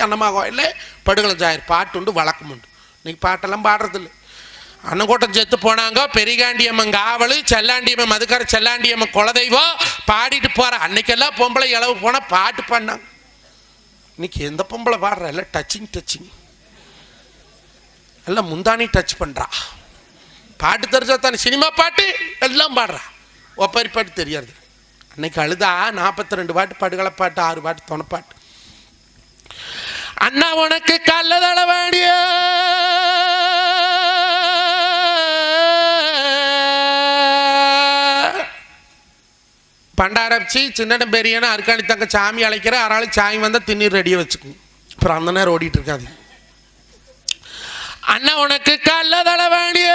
மணிக்கு அன்னம்மா கோயிலில் படுகளம் சாயர் பாட்டு உண்டு வழக்கம் உண்டு இன்னைக்கு பாட்டெல்லாம் பாடுறதில்லை. அன்னக்கூட்டம் செத்து போனாங்க பெரிகாண்டியம்மன் காவல் செல்லாண்டியம்மன் மதுக்கார செல்லாண்டியம்மன் குலதெய்வம் பாடிட்டு போகிற அன்னைக்கெல்லாம் பொம்பளை இளவு போனால் பாட்டு பாடினாங்க. இன்னைக்கு எந்த பொம்பளை பாடுற? இல்லை டச்சிங் டச்சிங் எல்லாம் முந்தானி டச் பண்றா. பாட்டு தெரிஞ்சா தானே சினிமா பாட்டு? எல்லாம் பாடுறா. ஒப்பாரி பாட்டு தெரியாது அன்னைக்கு அழுதா நாற்பத்தி ரெண்டு பாட்டு படுகளை பாட்டு ஆறு பாட்டு துணைப்பாட்டு அண்ணா உனக்கு கல்ல தளவாடிய பண்டாரச்சி சின்ன பெரியன அருக்காணி தங்க சாமி அழைக்கிற ஆறாள் சாமி வந்தால் திண்ணீர் ரெடியாக வச்சுக்கும். அப்புறம் அந்த நேரம் ஓடிட்டு இருக்காது. அண்ணா உனக்கு கல்ல தளவாடிய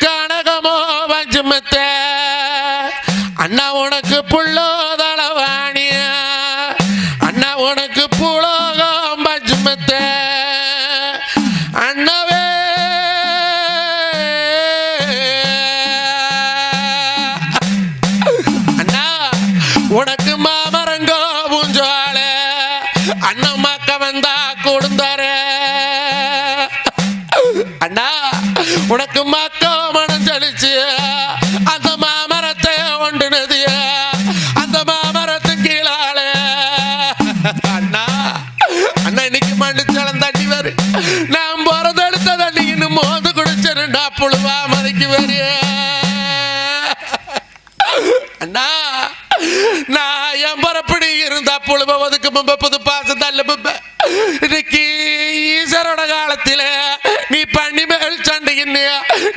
கனகமோ வஜ்மத்த அண்ணா உனக்கு புள்ளோ தளவாணியா அண்ணா உனக்கு புலோகம் வஞ்சுமத்த. அண்ணவே. அண்ணா உனக்கு மாமரங்கோ பூஞ்சோல. அண்ணன் மக்க வந்தா கொடுந்தார. அண்ணா உனக்கு மா மோந்து குடிச்ச ரெண்டா புழுவா மதிக்கு வரு அண்ணா நான் என் பரப்படி இருந்தா புழுவ ஒதுக்கு மும்ப புது பாசம் தள்ள மும்ப இன்னைக்கு ஈஸ்வரோட காலத்தில நீ பண்ணி மேல் சண்டையின்னு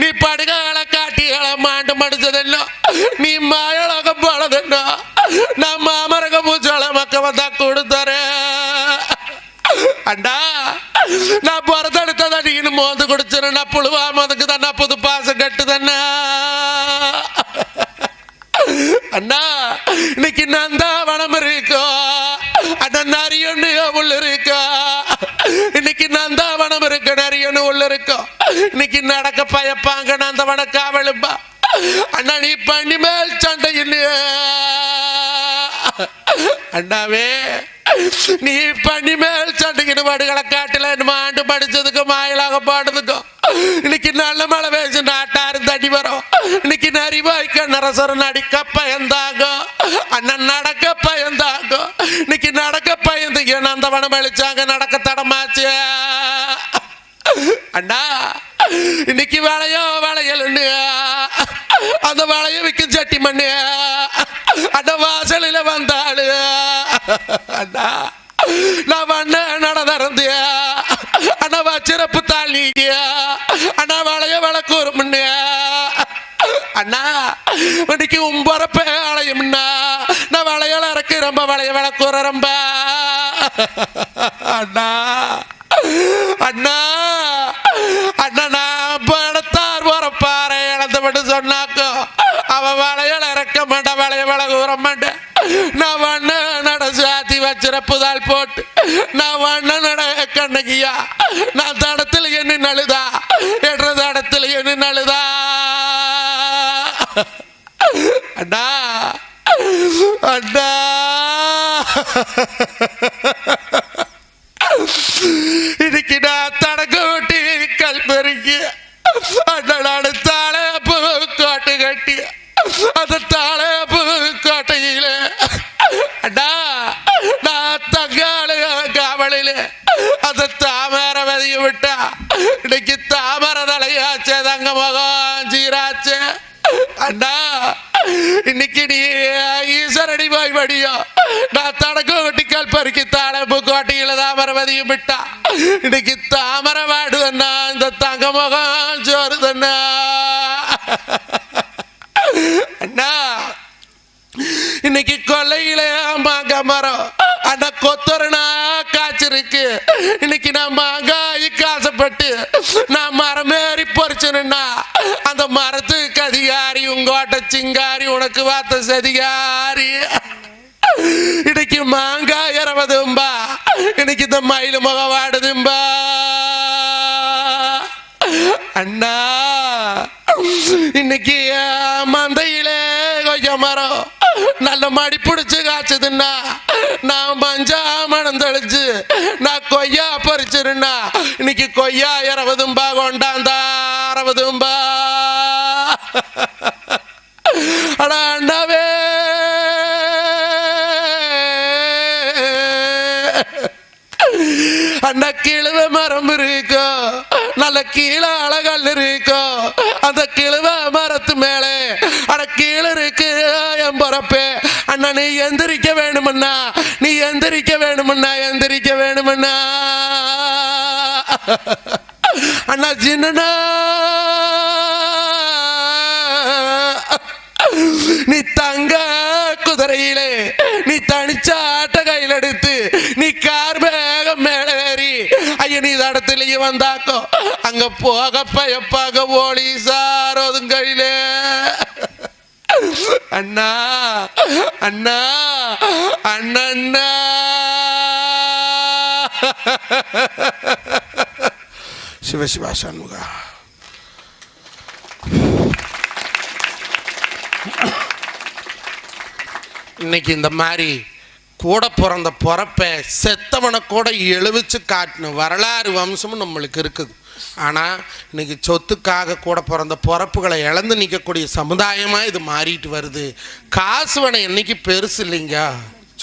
நீ படுகால காட்டிகளை மாண்டு மடிச்சதெல்லாம் நீ மழை மோந்து குடிச்சிருந்தா புழுவா மதுக்கு தானே புது பாசம் கட்டு தானே அண்ணா இன்னைக்கு நந்தாவனம் இருக்கோ? அண்ணா நரியொன்னு உள்ள இருக்கோ? இன்னைக்கு நான் தான் வனம் இருக்கு நரியொன்னு உள்ள இருக்கோ? இன்னைக்கு நடக்க பயப்பாங்க நான் நந்தவன காவலும்பா அண்ணா நீ பண்ணி மேல் சண்டை இல்லையா அண்ணாவே நீ பண்ணி மேல் சண்டைக்கு பாடுகளை காட்டுல ஆண்டு படிச்சதுக்கு மாயலாக பாடுறதுக்கும் இன்னைக்கு நல்ல மழை பேசு நாட்டாரும் தடி வரும். இன்னைக்கு நரிவாய்க்க நரசர நடிக்க பயந்தாங்க அண்ணன் நடக்க பயந்தாங்க இன்னைக்கு நடக்க பயந்து ஏன்னா அந்த வனம் அழிச்சாங்க நடக்க தடமாச்சு. அண்ணா இன்னைக்கு வேலையோ வேலையல்னு அந்த வேலையை விற்கும் சட்டி மண்ணு. அந்த வாசலில் வந்தாளு. அண்ணா நான் வண்ண நட அனவா அண்ணா வச்சிரப்பு அண்ணா வளைய வழக்கூறு முன்ன. அண்ணா இன்னைக்கு உம்பரப்ப அலையும்னா நான் வளையல இறக்கு ரொம்ப வளைய வழக்கூற ரொம்ப. அண்ணா அண்ணா அண்ணா நான் படத்தார் வரப்பாறை இழந்து மட்டும் சொன்னாக்கோ அவ வளையல இறக்க மாட்டேன் வளைய வளகு மாட்டேன் நான் வண்ண நட சாத்தி வச்சிறப்புதால் போட்டு நான் வண்ண நட கண்ணகியா நான் தடத்தில் என்ன நழுதா? என்ற தடத்தில் என்ன நழுதா? அண்ணா அண்ணா. இன்னைக்கு நான் தடக்க விட்டு கல்பெருக்கி அண்ணனாடு காவலில அந்த தாமர விதைய விட்டா இன்னைக்கு தாமர தலையாச்சே தங்க முகம் சீராச்சே. அண்ணா இன்னைக்கு நீ ஈஸ்வரடி போய் வடியோ நான் தனக்கும் வெட்டிக்கால் பருக்கி தாளம்பு கோட்டையில தாமரை வதியும் விட்டா இன்னைக்கு தாமர வாடு வாடுதண்ணா இந்த தங்க முகம் சோறு தண்ணா. அண்ணா இன்னைக்கு கொல்லையில மாங்க மரம் அண்ணா கொத்தரனா காய்ச்சிருக்கு. இன்னைக்கு நான் மாங்காய்க்கு ஆசைப்பட்டு நான் மரம் ஏறி பொறிச்சனுன்னா அந்த மரத்துக்கு அதிகாரி உங்கோட்ட சிங்காரி உனக்கு வார்த்த சதிகாரி. இன்னைக்கு மாங்காய் இரவதும்பா இன்னைக்கு இந்த மயில் முகம் வாடுதும்பா. அண்ணா இன்னைக்கு மந்தையிலே கொஞ்சம் மரம்? நல்ல மடி பிடிச்சு காய்ச்சதுன்னா நான் மஞ்சா மனம் தெளிச்சு நான் கொய்யா பறிச்சிருந்தா இன்னைக்கு கொய்யா இருபதும்பா கொண்டாந்தா அறுபதும்பா. அடா அண்ணாவே. அண்ணா கிழவ மரம் இருக்கோ நல்ல கீழே அழகல் இருக்கோ அந்த கிழவ மரத்து மேலே அட கீழே அண்ணா நீ எந்திரிக்க வேணுமண்ணா. நீ எந்திரிக்க வேணுமண்ணா எந்திரிக்க வேணுமண்ணா. அண்ணா சின்னண்ணா நீ தங்க குதிரையிலே நீ தனிச்ச ஆட்ட கையில் எடுத்து நீ கார் வேகம் மேல ஏறி ஐயா நீ தடத்திலேயே வந்தாக்கோ. அங்க போக பயப்பாக போலீசார் ஒதுங்கழிலே அண்ணா அண்ணா அண்ணண்ணா. சிவசிவா சண்முகா. இன்னைக்கு இந்த மாதிரி கூட பிறந்த பிறப்பை செத்தவனை கூட எழுவிச்சு காட்டின வரலாறு வம்சமும் நம்மளுக்கு இருக்குது. ஆனால் இன்னைக்கு சொத்துக்காக கூட பிறந்த பிறப்புகளை இழந்து நிற்கக்கூடிய சமுதாயமாக இது மாறிட்டு வருது. காசு காசுவனை என்றைக்கு பெருசு இல்லைங்க.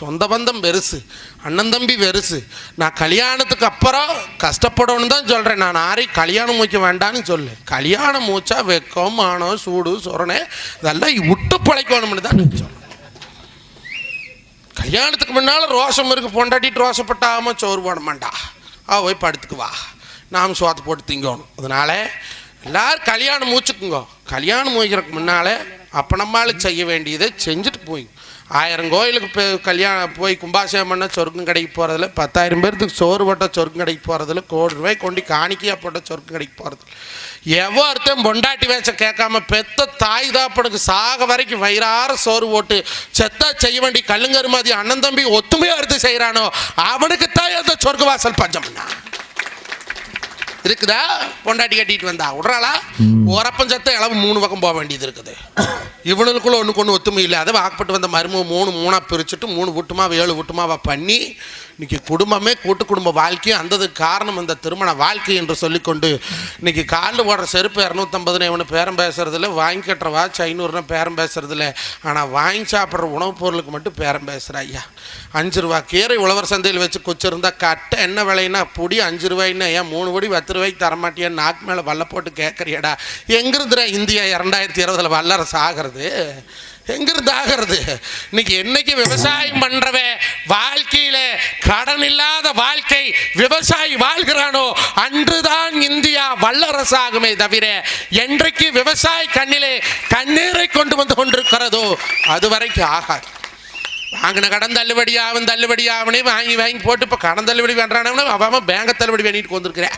சொந்த பந்தம் பெருசு. அண்ணன் தம்பி பெருசு. நான் கல்யாணத்துக்கு அப்புறம் கஷ்டப்படணும்னு தான் சொல்கிறேன் நான் யாரையும் கல்யாணம் மூக்க வேண்டான்னு சொல்லு. கல்யாணம் மூச்சா வெக்கம் மானம் சூடு சொரணை இதெல்லாம் விட்டு பழைக்கணும்னு தான் நான் கல்யாணத்துக்கு முன்னால் ரோஷம் இருக்கு. பொண்டாட்டிட்டு ரோஷப்பட்டாமல் சோறு போட மாட்டா. அவ போய் படுத்துக்குவா. நாம் சோத்தை போட்டு திங்கணும். அதனால எல்லோரும் கல்யாணம் மூச்சுக்குங்க கல்யாணம் மூய்க்கிறதுக்கு முன்னால் அப்போ செய்ய வேண்டியதை செஞ்சுட்டு போய். ஆயிரம் கோயிலுக்கு போய் கல்யாணம் போய் கும்பாசியம் பண்ண சொர்க்கம் கடைக்கு போகிறதுல பத்தாயிரம் பேர்த்துக்கு சோறு போட்ட சொர்க்கம் கடைக்கு போகிறதுல கோடி ரூபாய் கொண்டு காணிக்கையாக போட்ட சொர்க்கம் கடைக்கு போகிறது எவ்வளோ ஒருத்தன் பொண்டாட்டி வேச்ச கேட்காம பெத்த தாய் தாப்பனுக்கு சாக வரைக்கும் வயிறார சோறு போட்டு செத்தா செய்ய வேண்டிய கல்லுங்கருமாதி அண்ணன் தம்பி ஒத்துமையாக எடுத்து செய்கிறானோ அவனுக்கு தான் அந்த சொர்க்கவாசல் பஞ்சம்னா இருக்குதா? பொண்டாட்டி கட்டிட்டு வந்தா. விட்றாளா? உரப்பம் சத்த இளவு மூணு பக்கம் போக வேண்டியது இருக்குது. இவனுக்குள்ள ஒன்றுக்கு ஒன்று ஒத்துமை இல்லை. அதை வாக்கப்பட்டு வந்த மருமக மூணு மூணாக பிரிச்சுட்டு மூணு விட்டுமா ஏழு விட்டுமாவா பண்ணி இன்னைக்கு குடும்பமே கூட்டு குடும்ப வாழ்க்கையும் அந்ததுக்கு காரணம் இந்த திருமண வாழ்க்கை என்று சொல்லிக்கொண்டு இன்னைக்கு காலில் போடுற செருப்பு இரநூத்தம்பதுன்னு இவனு பேரம் பேசுறதில்ல வாங்கி கட்டுற வாட்ச் ஐநூறுனா பேரம் பேசுறதில்ல. ஆனால் வாங்கி சாப்பிட்ற உணவுப் பொருளுக்கு மட்டும் பேரம் பேசுகிற ஐயா. அஞ்சு ரூபா கீரை உழவர் சந்தையில் வச்சு குச்சிருந்தா கட்டை என்ன விலைன்னா பொடி அஞ்சு ரூபாய்னா ஏன் மூணு பொடி பத்து ரூபாய்க்கு தரமாட்டியா நாக்கு மேலே வல்ல போட்டு கேட்குறியடா எங்கிருந்துடா இந்தியா இரண்டாயிரத்தி இருபதில் வல்லரசு ஆகிறது? எங்கிருந்து ஆகிறது? இன்னைக்கு என்னைக்கு விவசாயம் பண்றவன் வாழ்க்கையில கடன் இல்லாத வாழ்க்கை விவசாயி வாழ்கிறானோ அன்றுதான் இந்தியா வல்லரசாகுமே தவிர என்றைக்கு விவசாய கண்ணிலே கண்ணீரை கொண்டு வந்து கொண்டிருக்கிறதோ அதுவரைக்கும் ஆகாது. வாங்கின கடன் தள்ளுபடி ஆகும் தள்ளுபடி ஆகணே வாங்கி வாங்கி போட்டு இப்போ கடன் தள்ளுபடி வேண்டானவனே அவன் பேங்கை தள்ளுபடி பண்ணிட்டு வந்திருக்கிறேன்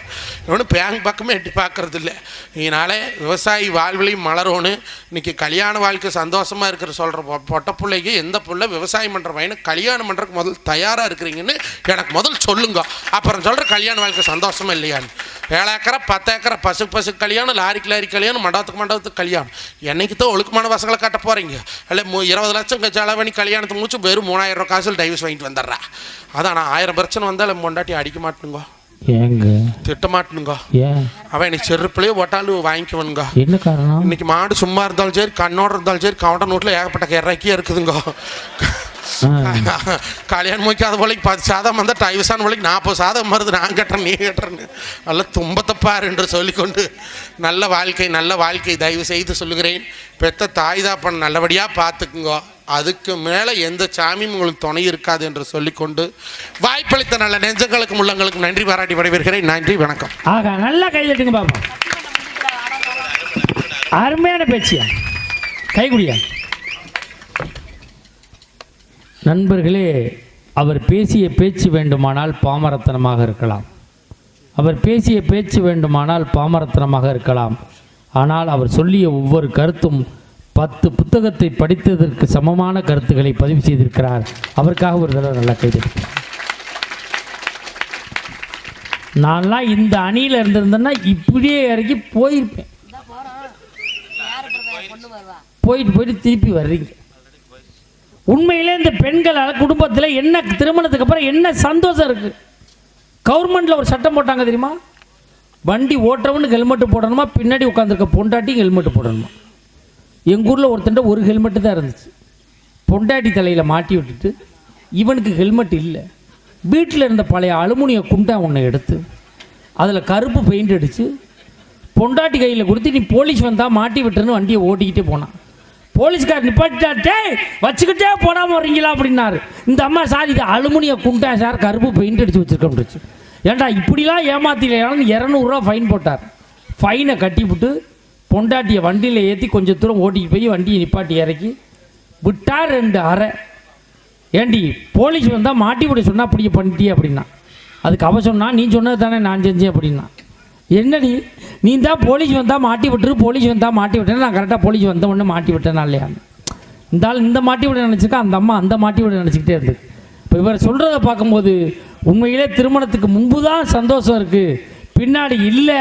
இவனு பேங்க் பக்கமே எட்டி பார்க்கறது இல்லை. இதனால் விவசாயி வாழ்விலையும் மலரோன்னு இன்னைக்கு கல்யாண வாழ்க்கை சந்தோஷமாக இருக்கிற சொல்கிற பொட்ட பிள்ளைக்கு எந்த பிள்ளை விவசாயம் பண்ணுற பையனை கல்யாணம் பண்ணுறதுக்கு முதல் தயாராக இருக்கிறீங்கன்னு எனக்கு முதல் சொல்லுங்க. அப்புறம் சொல்கிற கல்யாண வாழ்க்கை சந்தோஷமா இல்லையான்னு. ஏழு ஏக்கரை பத்து ஏக்கரை பசு பசு கல்யாணம் லாரிக்கு லாரி கல்யாணம் மண்டபத்துக்கு மண்டபத்துக்கு கல்யாணம். என்னைக்கு தான் ஒழுக்கமான பசங்களை கட்ட போகிறீங்க இல்லை இருபது லட்சம் செலவணி கல்யாணத்தை முடிச்சு வெறும் மூணாயிரம் ரூபா காசில் டைவர்ஸ் வாங்கிட்டு வந்துடுறா. அதான் நான் ஆயிரம் பிரச்சனை வந்தால் பொண்டாட்டி அடிக்க மாட்டேனுங்க. ஏங்க? திட்ட மாட்டேனுங்க. அவன் எனக்கு செருப்புலேயே ஒட்டாலும் வாங்கிக்குவனுங்க. என்ன காரணம்? இன்னைக்கு மாடு சும்மா இருந்தாலும் சரி கண்ணோட இருந்தாலும் சரி கவுண்டன் நோட்டில் ஏகப்பட்ட இறக்கியே இருக்குதுங்க. கல்யாணம் முடிக்காத போலைக்கு பத்து சாதம் வந்தால் டைவசான போலைக்கு நாற்பது சாதம் வருது நான் கட்டுறேன் நீ கட்டுறேன்னு நல்ல தும்பத்தப்பார் என்று சொல்லிக்கொண்டு நல்ல வாழ்க்கை நல்ல வாழ்க்கை தயவு செய்து சொல்லுகிறேன் பெத்த தாய் தாப்பன் நல்லபடியாக பார்த்துக்குங்கோ அதுக்கு மேலே எந்த சாமியும் உங்களுக்கு துணை இருக்காது என்று சொல்லிக்கொண்டு வாய்ப்பளித்த நல்ல நெஞ்சங்களுக்கும் உள்ளங்களுக்கும் நன்றி பாராட்டி விடைபெறுகிறேன் நன்றி வணக்கம் ஆகா நல்லா கை பாப்பா அருமையான பேச்சியா கைகுடியா நண்பர்களே அவர் பேசிய பேச்சு வேண்டுமானால் பாமரத்தனமாக இருக்கலாம். அவர் பேசிய பேச்சு வேண்டுமானால் பாமரத்தனமாக இருக்கலாம். ஆனால் அவர் சொல்லிய ஒவ்வொரு கருத்தும் பத்து புத்தகத்தை படித்ததற்கு சமமான கருத்துக்களை பதிவு செய்திருக்கிறார். அவருக்காக ஒரு தடவை நல்லா கை தட்டுங்க நான்லாம் இந்த அணியில் இருந்திருந்தேன்னா இப்படியே இறக்கி போயிருப்பேன். போயிட்டு போயிட்டு திருப்பி வர்றீங்க. உண்மையிலே இந்த பெண்களால் குடும்பத்தில் என்ன திருமணத்துக்கு அப்புறம் என்ன சந்தோஷம் இருக்கு? கவர்மெண்ட்ல ஒரு சட்டம் போட்டாங்க தெரியுமா? வண்டி ஓட்டுறவனுக்கு ஹெல்மெட் போடணுமா? பின்னாடி உட்காந்துருக்க பொண்டாட்டி ஹெல்மெட் போடணுமா? எங்கள் ஊரில் ஒருத்தன்ட்ட ஒரு ஹெல்மெட்டு தான் இருந்துச்சு. பொண்டாட்டி தலையில் மாட்டி விட்டுட்டு இவனுக்கு ஹெல்மெட் இல்லை. வீட்டில் இருந்த பழைய அலுமினிய குண்டா ஒன்று எடுத்து அதில் கருப்பு பெயிண்ட் அடித்து பொண்டாட்டி கையில் கொடுத்து நீ போலீஸ் வந்தால் மாட்டி விட்டுருன்னு வண்டியை ஓட்டிக்கிட்டே போனான். போலீஸ்கார் நிப்பாட்டாட்டே வச்சுக்கிட்டே போடாமல் வரீங்களா அப்படின்னாரு. இந்த அம்மா சார் இது அலுமினிய குண்டா சார் கருப்பு பெயிண்ட் அடித்து வச்சுருக்கோம்னுச்சு ஏண்டா இப்படிலாம் ஏமாத்திலையான்னு இரநூறுவா ஃபைன் போட்டார். ஃபைனை கட்டிவிட்டு பொண்டாட்டியை வண்டியில் ஏற்றி கொஞ்சம் தூரம் ஓட்டிட்டு போய் வண்டியை நிப்பாட்டி இறக்கி விட்டார் ரெண்டு அரை ஏண்டி போலீஸ் வந்தால் மாட்டி விட சொன்னால் அப்படி பண்ணிட்டியே அப்படின்னா. அதுக்கு அவ சொன்னா நீ சொன்னது தானே நான் செஞ்சேன் அப்படின்னா. என்னடி நீ தான் போலீஸ் வந்தால் மாட்டி விட்டுரு போலீஸ் வந்தால் மாட்டி விட்டேன் நான் கரெக்டாக போலீஸ் வந்த உடனே மாட்டி விட்டேனா இல்லையா? இந்த ஆள் இந்த மாட்டி விட நினச்சிருக்கா? அந்த அம்மா அந்த மாட்டி விட நினச்சிக்கிட்டே இருந்து இப்போ இவர் சொல்கிறத பார்க்கும்போது உண்மையிலே திருமணத்துக்கு முன்பு தான் சந்தோஷம் இருக்குது பின்னாடி இல்லை.